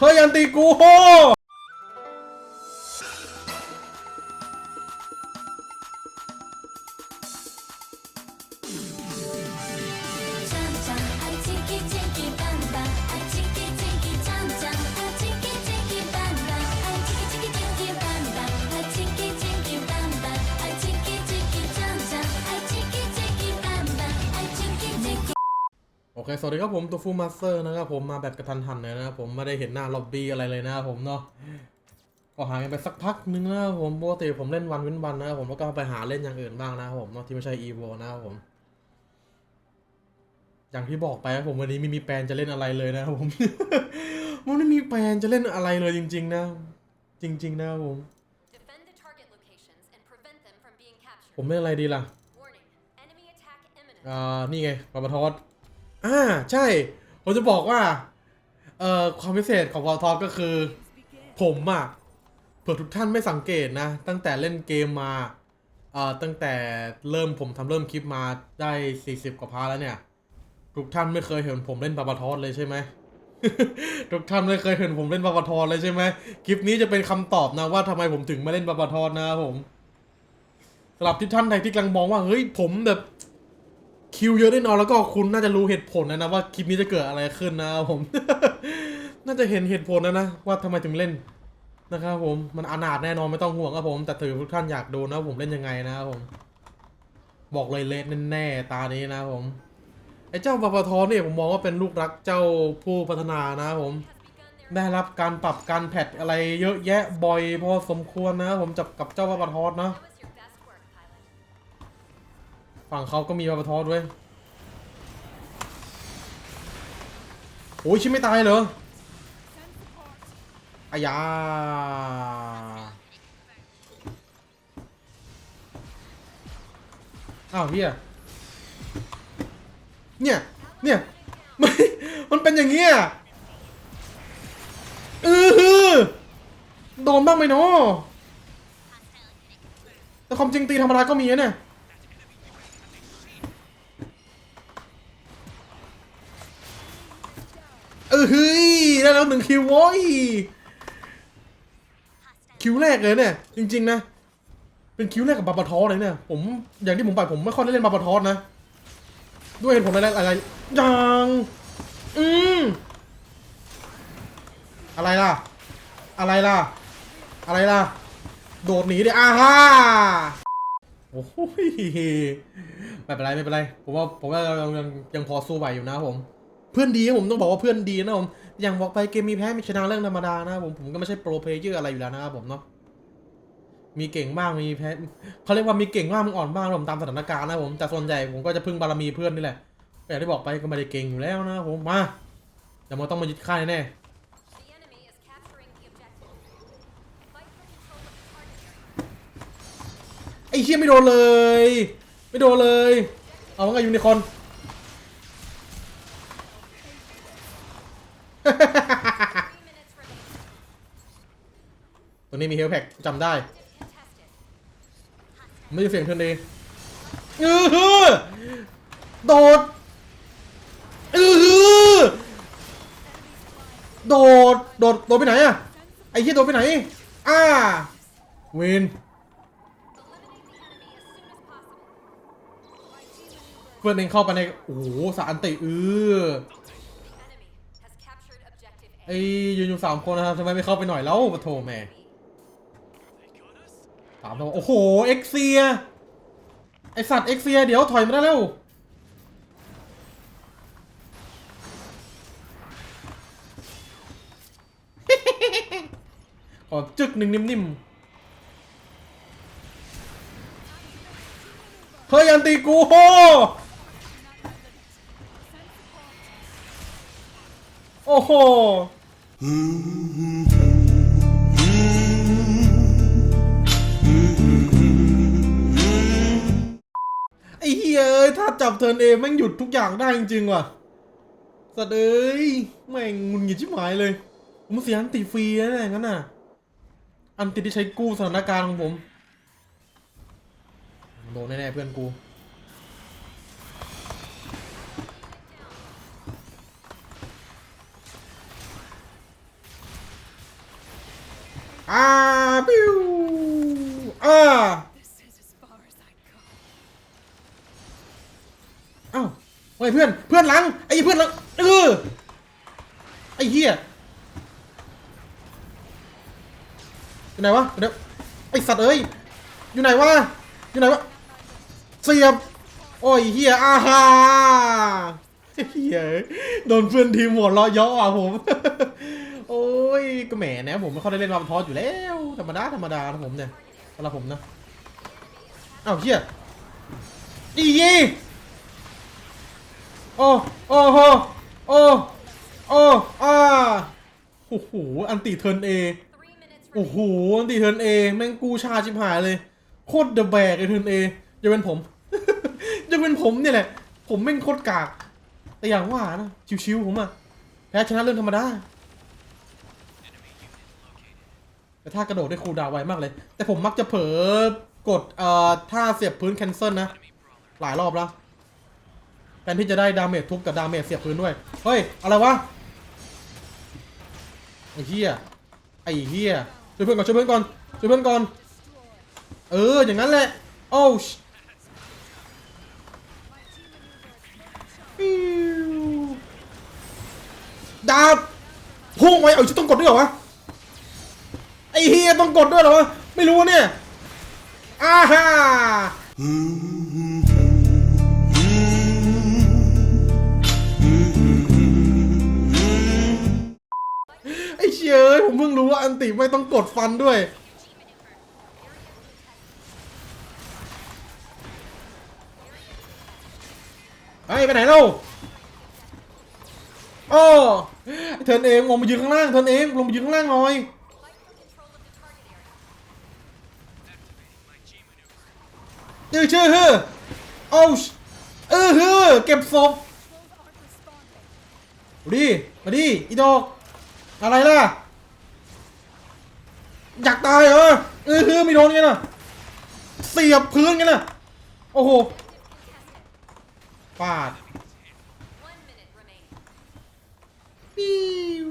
เฮ้ยยันตีกูโฮ คสวัสดีครับผมตัวฟูมาสเตอร์นะครับผมมาแบบกระทันหันเลยนะครับผมไม่ได้เห็นหน้าล็อบบี้อะไรเลยนะครับผมเนาะก็หายกันไปสักพักนึงนะครับผมปกติผมเล่นวันเว้นวันนะครับผมแล้วก็ไปหาเล่นอย่างอื่นบ้างนะครับผมเนาะที่ไม่ใช่อีโวนะครับผมอย่างที่บอกไปครับผมวันนี้ไม่มีแปลนจะเล่นอะไรเลยนะครับผมมันไม่มีแปลนจะเล่นอะไรเลยจริง ๆ นะ จริง ๆ นะครับผม Defend the target locations and prevent them from being captured. ผมเล่นอะไรดีล่ะ Warning, enemy attack imminent. อ่านี่ไงปาปทอส อ่าใช่ ผมจะบอกว่า เอ่อความพิเศษของปาปทอก็คือ ผมอะเผื่อทุกท่านไม่สังเกตนะ ตั้งแต่เล่นเกมมา เอ่อตั้งแต่เริ่มผมทำเริ่มคลิปมาได้ 40 กว่าพาร์แล้วเนี่ย ทุกท่านไม่เคยเห็นผมเล่นปาปทอสเลยใช่ไหมทุกท่านไม่เคยเห็นผมเล่นปาปทอสเลยใช่ไหมคลิปนี้จะเป็นคำตอบนะว่าทำไมผมถึงไม่เล่นปาปทอสนะผมสำหรับที่ท่านใดที่กำลังมองว่าเฮ้ยผมแบบ คิวเยอะแน่นอนแล้วก็คุณน่าจะรู้เหตุผลนะนะว่าคลิปนี้จะเกิดอะไรขึ้นนะครับผม น่าจะเห็นเหตุผลนะนะว่าทำไมถึงเล่นนะครับผมมันอนาถแน่นอนไม่ต้องห่วงครับผม แต่ถือทุกท่านอยากดูนะผมเล่นยังไงนะครับผม บอกเลยเละแน่ๆตานี้นะครับผมไอ้เจ้าปปทเนี่ยผมมองว่าเป็นลูกรักเจ้าผู้พัฒนานะครับผม ได้รับการปรับการแพทอะไรเยอะแยะบ่อยพอสมควรนะครับผมจับกับเจ้าปปทนะ ฝั่งเขาก็มีปปทอด้วยโอ้ยชิไม่ตายเหรออายาอ้าวเฮียเนี่ย เนี่ยมมันเป็นอย่างเงี้ยเออฮือโดนบ้างไหมเนาะแต่ความจริงตีธรรมดาก็มีนะเนี่ย เออเฮ้ยได้แล้วหนึ่งคิวโว้ยคิวแรกเลยเนี่ย จริง ๆ นะ เป็นคิวแรกกับบาบาทอเลยเนี่ย ผมอย่างที่ผมไปผมไม่ค่อยได้เล่นบาบาทอสนะ ด้วยเหตุผลอะไรอะไรอย่างอืมอะไรล่ะ อะไรล่ะ อะไรล่ะ โดดหนีเดิอ่าฮ่าโอ้โหยไม่เป็นไรไม่เป็นไร ผมว่าผมว่ายังยังพอสู้ไหวอยู่นะผม เพื่อนดีครับผมต้องบอกว่าเพื่อนดีนะผมอย่างบอกไปเกมมีแพ้มีชนะเรื่องธรรมดานะผมผมก็ไม่ใช่โปรเพลเยอร์อะไรอยู่แล้วนะครับผมเนาะมีเก่งบ้างมีแพ้เขาเรียกว่ามีเก่งบ้างมึงอ่อนบ้างนะผมตามสถานการณ์นะผมแต่ส่วนใหญ่ผมก็จะพึ่งบารมีเพื่อนนี่แหละแต่อย่างที่บอกไปก็ไม่ได้เก่งอยู่แล้วนะผมมาเดี๋ยวมันต้องมายึดค่ายแน่ไอ้เชี่ยไม่โดนเลย ไม่โดนเลย เอาว่าไงยูนิคอร์น ตัวนี้มีเฮลแพ็กจำได้ไม่ใช่เสียงเทิร์นเดย์เออโดดเออโดด โดด โดดไปไหนอะไอ้เหี้ยโดดไปไหนอ่าเวนเพื่อนเองเข้าไปใน โอ้โหสารอันติเออ ไอ้ยืนอยู่สามคนนะครับทำไมไม่เข้าไปหน่อยแล้วปะโถแม่สามตัวโอ้โหเอ็กเซียไอสัตว์เอ็กเซียเดี๋ยวถอยมาได้แล้วขอจึกหนึ่งนิ่มๆเฮ้ยอันตีกูโฮโอ้โห ไอ้เฮียเอ้ยถ้าจับเทิร์นเอแม่งหยุดทุกอย่างได้จริงๆว่ะสัตว์เอ้ยแม่งงุนหงิดชิบหายเลย ผมเสียอันติฟรีนะเนี่ยงั้นน่ะ อันติที่ใช้กู้สถานการณ์ของผม โดนแน่ๆเพื่อนกู อ่าปิ้วอ่า This is as far as I'd go. เอ้าเฮ้ยเพื่อนเพื่อนหลังไอ้เพื่อนหลังเออไอ้เหี้ยอยู่ไหนวะเดี๋ยวไอ้สัตว์เอ้ยอยู่ไหนวะอยู่ไหนวะเสียบโอ้ยเหี้ยอาฮาเหี้ยโดนเพื่อนทีมหัวเราะเยาะอะผม ก็แหมนะผมไม่ค่อยได้เล่นมาทอสอยู่แล้วธรรมดาธรรมดานะผมเนี่ยสำหรับผมนะเอ้าเหี้ยอียี่โอ้โอ้โหโอ้โอ้อาโอ้โหอันติเทิร์นเอโอ้โหอันติเทิร์นเอแม่งกูชาชิบหายเลยโคตรเดอะแบกไอเทิร์นเอจะเป็นผมจะเป็นผมเนี่ยแหละ ผมแม่งโคตรกาก แต่อย่างว่านะชิวๆผมอะแพ้ชนะเรื่องธรรมดา แต่ถ้ากระโดดได้คูลดาวไวมากเลย แต่ผมมักจะเผลอกดเอ่อท่าเสียบพื้นแคนเซิลนะ หลายรอบแล้วแทนที่จะได้ดาเมจทุบกับดาเมจเสียบพื้นด้วย เฮ้ย อะไรวะ ไอ้เหี้ย ไอ้เหี้ย ช่วยเพื่อนก่อน ช่วยเพื่อนก่อน ช่วยเพื่อนก่อน เออ อย่างนั้นแหละ โอ้ชดาบพุ่งไว้ เอาจะต้องกดด้วยเหรอวะ ไอ้เฮียต้องกดด้วยเหรอไม่รู้เนี่ยอ้าฮ่าไอ้เชยเอ้ยผมเพิ่งรู้ว่าอันติไม่ต้องกดฟันด้วยเฮ้ยไปไหนเล่าโอ้เทินเองลงมายืนข้างล่างเทินเองลงมายืนข้างล่างหน่อย ชื่อชื่อฮือโอ้ชเออฮือเก็บศพมาดิมาดิอีดอกอะไรล่ะ อยากตายเหรอเออฮือไม่โดนไงน่ะเสียบพื้นไงน่ะโอ้โหปาดปิ้ว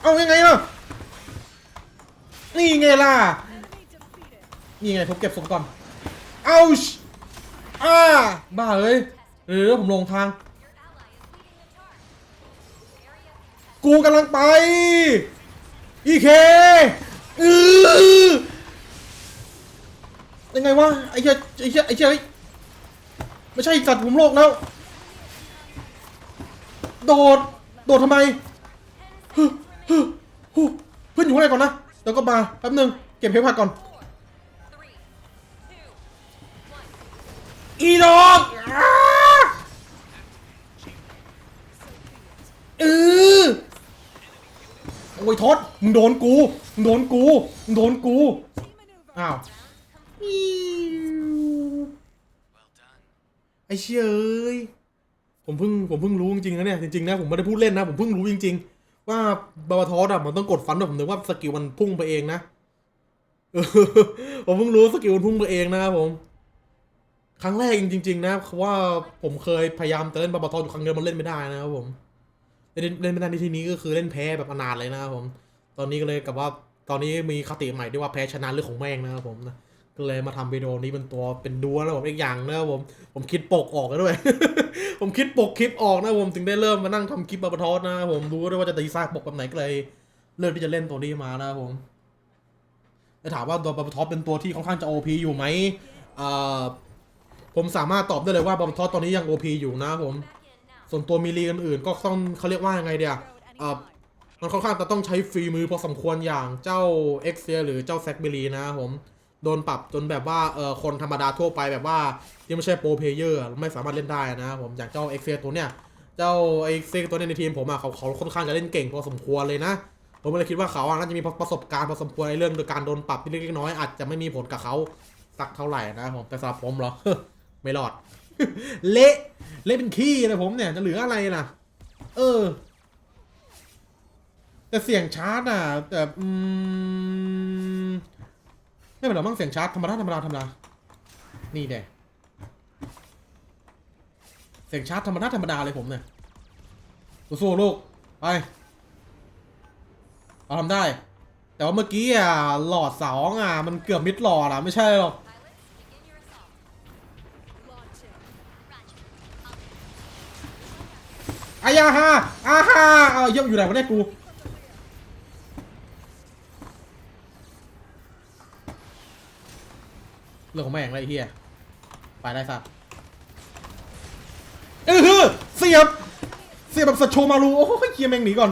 เอายังไงล่ะนี่ไงล่ะ นี่ไงผมเก็บศพก่อนเอาชอ่าบ้าเอ้ยเออผมลงทาง กูกำลังไป อีเคเออยังไงวะไอ้เหี้ยไอ้เหี้ยไอ้เหี้ยไม่ใช่สัตว์ผมโลกแล้ว โดด โดดทำไมเพื่อนอยู่ข้างในก่อนนะเดี๋ยวก็มาแป๊บนึง เก็บเพชรผักก่อน อีดอกอ้าเออโอ้ยทศมึงโดนกูมึงโดนกูมึงโดนกูอ้าวอิ๊วไอ้เชี่ยเอ้ยผมเพิ่งผมเพิ่งรู้จริงๆนะเนี่ยจริงๆนะผมไม่ได้พูดเล่นนะผมเพิ่งรู้จริง ๆ ว่าบาบาทอสอะมันต้องกดฟันด้วยผมนึกว่าสกิลมันพุ่งไปเองนะเออผมเพิ่งรู้สกิลมันพุ่งไปเองนะครับผม ครั้งแรกจริง ๆ นะเพราะว่าผมเคยพยายามจะเล่นบาบาทอสอยู่ครั้งเดียวมันเล่นไม่ได้นะครับผมเล่นเล่นไม่ได้ในที่นี้ก็คือเล่นแพ้แบบอนานเลยนะครับผม ตอนนี้ก็เลยกับว่าตอนนี้มีคติใหม่ด้วยว่าแพ้ชนะเรื่องของแม่งนะครับผมนะก็เลยมาทำวิดีโอนี้เป็นตัวเป็นดัวแล้วผมอีกอย่างนะครับผมผมคิดปกออกด้วย ผมคิดปกคลิปออกนะผมถึงได้เริ่มมานั่งทำคลิปบาบาทอสนะผมรู้ด้วยว่าจะดีซน์ปกแบบไหนก็เลยเลือกที่จะเล่นตัวนี้มานะครับผมจะถามว่าตัวบาบาทอสเป็นตัวที่ค่อนข้างจะ OP อยู่ไหมอ่อ ผมสามารถตอบได้เลยว่าบาบาทอสตอนนี้ยัง OP อยู่นะผม ส่วนตัวมีลีอื่นๆก็ต้องเขาเรียกว่ายังไงเดียเอ่อมันค่อนข้างจะต้องใช้ฝีมือพอสมควรอย่างเจ้าเอ็กเซียหรือเจ้าแซกเบรีนะผม โดนปรับจนแบบว่าเออคนธรรมดาทั่วไปแบบว่าที่ไม่ใช่โปรเพลเยอร์ไม่สามารถเล่นได้นะผมอย่างเจ้าเอ็กเซียตัวเนี้ยเจ้าเอ็กเซียตัวเนี้ยในทีมผมอะเขาเขาค่อนข้างจะเล่นเก่งพอสมควรเลยนะผมเลยคิดว่าเขาอะน่าจะมีประสบการณ์พอสมควรในเรื่องการโดนปรับที่เล็กน้อยอาจจะไม่มีผลกับเขาสักเท่าไหร่นะผมแต่สำหรับผมเหรอ ไม่รอด เละเละเป็นขี้เลยผมเนี่ยจะเหลืออะไรล่ะ เออ แต่เสียงชาร์จอะแต่อืมไม่เป็นไรมั้งเสียงชาร์จธรรมดาธรรมดาธรรมดานี่แน่เสียงชาร์จธรรมดาธรรมดาเลยผมเนี่ยสู้ๆลูกไปเราทำได้ แต่ว่าเมื่อกี้อะหลอดสองอะ มันเกือบมิดหลอดอะ ไม่ใช่หรอก อายาฮาอาฮาเอาเยี่ยมอยู่ไหนวะเนี่ยกูเรื่องของแม่งไรเฮียไปได้สัตว์เออฮือเสียบ เสียบแบบสัตว์โชมารูโอ้ยเฮียแม่งหนีก่อน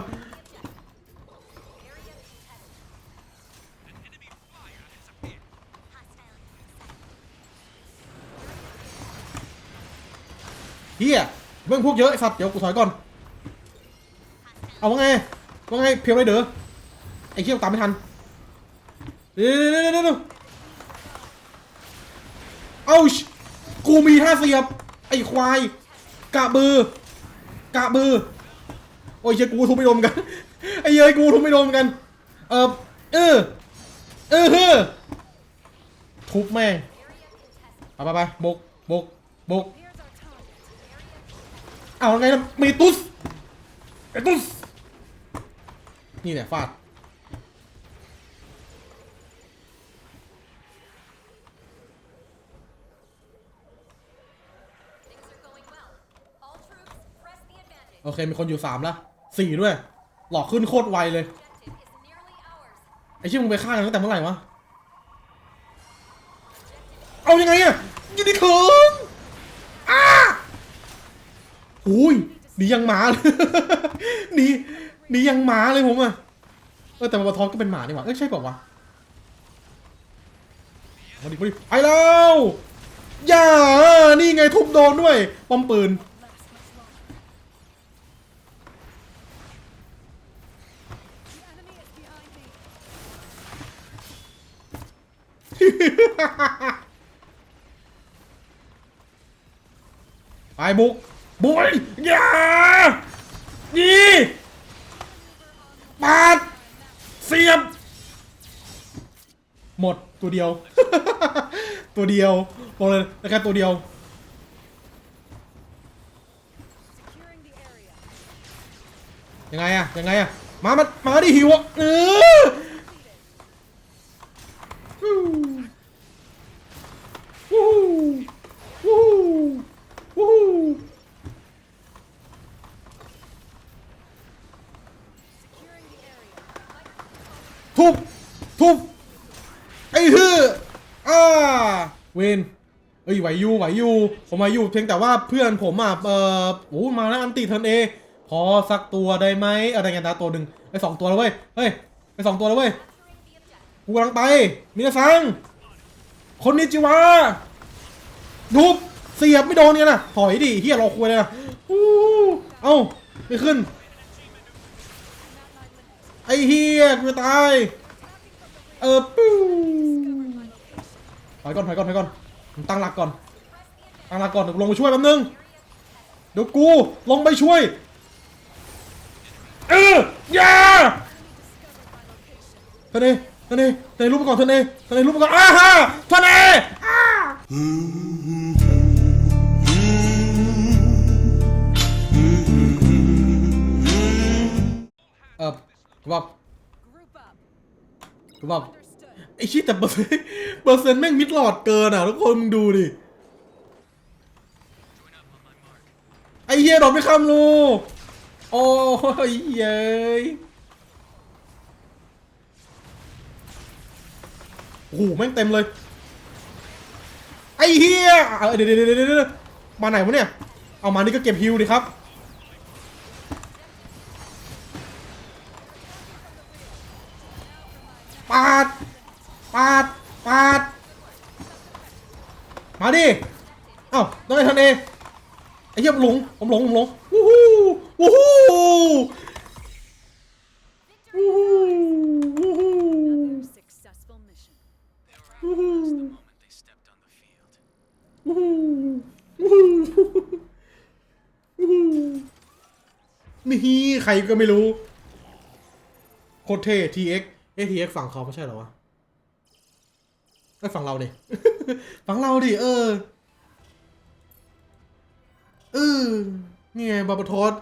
เฮีย เบิ่งพวกเยอะไอ้สัตว์เดี๋ยวกูถอยก่อน เอาว่าไงว่าไงเพียวไรเด้อไอ้เขี้ยวตามไม่ทันเดี๋ยวเดี๋ยวเดี๋ยวเอาชกูมีท่าเสียบ ไอ้ควาย กะบือกะบือ โอ้ยเชี่ยกูทุบไม่โดนกัน ไอ้เย้ยกูทุบไม่โดนกัน เออเออเออเฮ้อทุบแม่ไปไปไปบุกบุกบุก เอาไงนะมีตุสไอ้ตุสนี่เนี่ยฟาดโอเค มีคนอยู่สามแล้วสี่ด้วย หลอกขึ้นโคตรไวเลย ไอ้ชี่มึงไปฆ่ากันตั้งแต่เมื่อไหร่วะ เอายังไงอะยินดีถึง หุยหนียังหมาเลยหนีหนียังหมาเลยผมอะเออแต่มาบาทอนก็เป็นหมานี่หว่าเอ้ยใช่เปล่าวะมาดิมาดิไปแล้วอย่านี่ไงทุบโดนด้วยป้อมปืนไปบุก บุกอย่านี่ปาดเสียบ หมดตัวเดียว ตัวเดียวบอกเลยนะครับตัวเดียว ยังไงอะยังไงอะมามามาดิหิวอะเออวู้วู้วู้ ทุบ ทุบ ไอ้ฮืออ่าเวนเอ้ยไหวอยู่ไหวอยู่ผมไหวอยู่เพียงแต่ว่าเพื่อนผมอะเออโอ้มาแล้วอันติเทิร์นเอพอสักตัวได้ไหมอะไรกันนะตัวหนึ่งไปสองตัวแล้วเว้ยเฮ้ยไปสองตัวแล้วเว้ยกูกำลังไปมินาซังคนนิจิวะทุบเสียบไม่โดนเนี่ยนะถอยดิเฮียรอคุยเลยนะอู้เอ้าไม่ขึ้น ไอ้เฮียกูตาย เออปูถอยก่อนถอยก่อนถอยก่อนผมตั้งหลักก่อน ตั้งหลักก่อนเดี๋ยวลงไปช่วยแป๊บนึง เดี๋ยวกูลงไปช่วย เอออย่าเทนเอเทนเอเทนเอรูปไปก่อนเทนเอเทนเอรูปไปก่อนอ้าฮะเทนเออ้า กูบอก Group up. กูบอก Understood. ไอ้ชี้ยแต่เปอร์เซ็นต์เปอร์เซ็นต์แม่งมิดหลอดเกินอะทุกคนมึงดูดิ ไอ้เหี้ยดอกไม่คำรูโอ้ยเย้ยโอ้โหแม่งเต็มเลย ไอ้เหี้ยเอาเดี๋ยวเดี๋ยวเดี๋ยวเดี๋ยวมาไหนวะเนี่ย เอามานี่ก็เก็บฮิวดิครับ ปาด ปาด ปาด มาดิ เอ้าต้องให้ทันเองไอ้เหี้ยผมหลง ผมหลง ผมหลง วู้ฮู้วู้ฮู้วู้ฮู้วู้ฮู้วู้ฮู้วู้ฮู้วู้ฮู้วู้ฮู้มีฮีใครก็ไม่รู้โคตรเท่ TX เอ้ TX ฝั่งเขาไม่ใช่เหรอวะไอ้ฝั่งเราดิ ฝั่งเราดิ เออ เออ นี่ไงบาบาทอส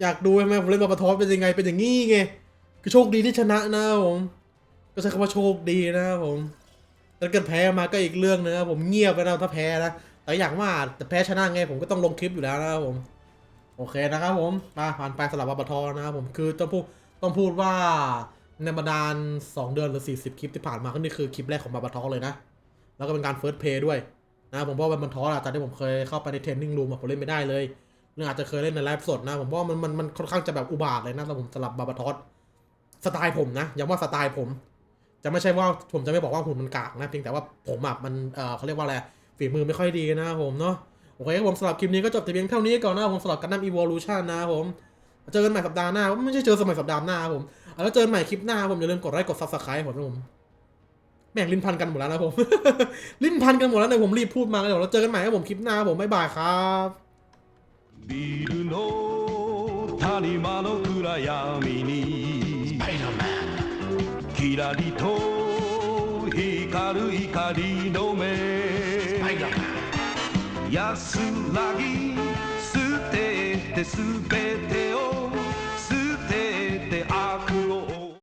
อยากดูใช่ไหมผมเล่นบาบาทอสเป็นยังไง เป็นอย่างงี้ไง คือโชคดีที่ชนะนะผม ก็ใช้คำว่าโชคดีนะครับผมแต่ถ้าเกิดแพ้มาก็อีกเรื่องนึงนะครับผมเงียบไปนะถ้าแพ้นะ แต่อย่างว่าแต่แพ้ชนะไงผมก็ต้องลงคลิปอยู่แล้วนะครับผม โอเคนะครับผมมาผ่านไปสลับบับทอนะครับผม คือต้องพูดต้องพูดว่า ในบรรดาล2เดือนหรือ 40 คลิปที่ผ่านมาก็นี่คือคลิปแรกของบับทอเลยนะ แล้วก็เป็นการเฟิร์สเพย์ด้วยนะผมว่าบันทอสอะตอนที่ผมเคยเข้าไปในเทรนนิ่งรูมผมเล่นไม่ได้เลยเรื่องอาจจะเคยเล่นในไลฟ์สดนะ ผมว่ามันมันมันค่อนข้างจะแบบอุบาทเลยนะแต่ผมสลับบาบาทอสสไตล์ผมนะย้ำว่าสไตล์ผม จะไม่ใช่ว่าผมจะไม่บอกว่าหุ่นมันกากนะเพียงแต่ว่าผมอะมันเออเขาเรียกว่าอะไรฝีมือไม่ค่อยดีนะผมเนาะโอเคครับผมสำหรับคลิปนี้ก็จบแต่เพียงเท่านี้ก่อนนะผมสำหรับกันดั้มอีวอลูชันนะผม เจอกันใหม่สัปดาห์หน้าไม่ใช่เจอสมัยสัปดาห์หน้าครับผมเอาแล้วเจอกันใหม่คลิปหน้าครับผมอย่าลืมกดไลค์กดซับสไครต์ผมนะผม แม่งลิ้นพันกันหมดแล้วนะผม ลิ้นพันกันหมดแล้วเนี่ยผมรีบพูดมาเลยเดี๋ยวเราเจอกันใหม่ครับผมคลิปหน้าครับผมบ๊ายบายครับ ビルの谷間の暗闇にキラリと光る光の目安らぎ捨てて全 I've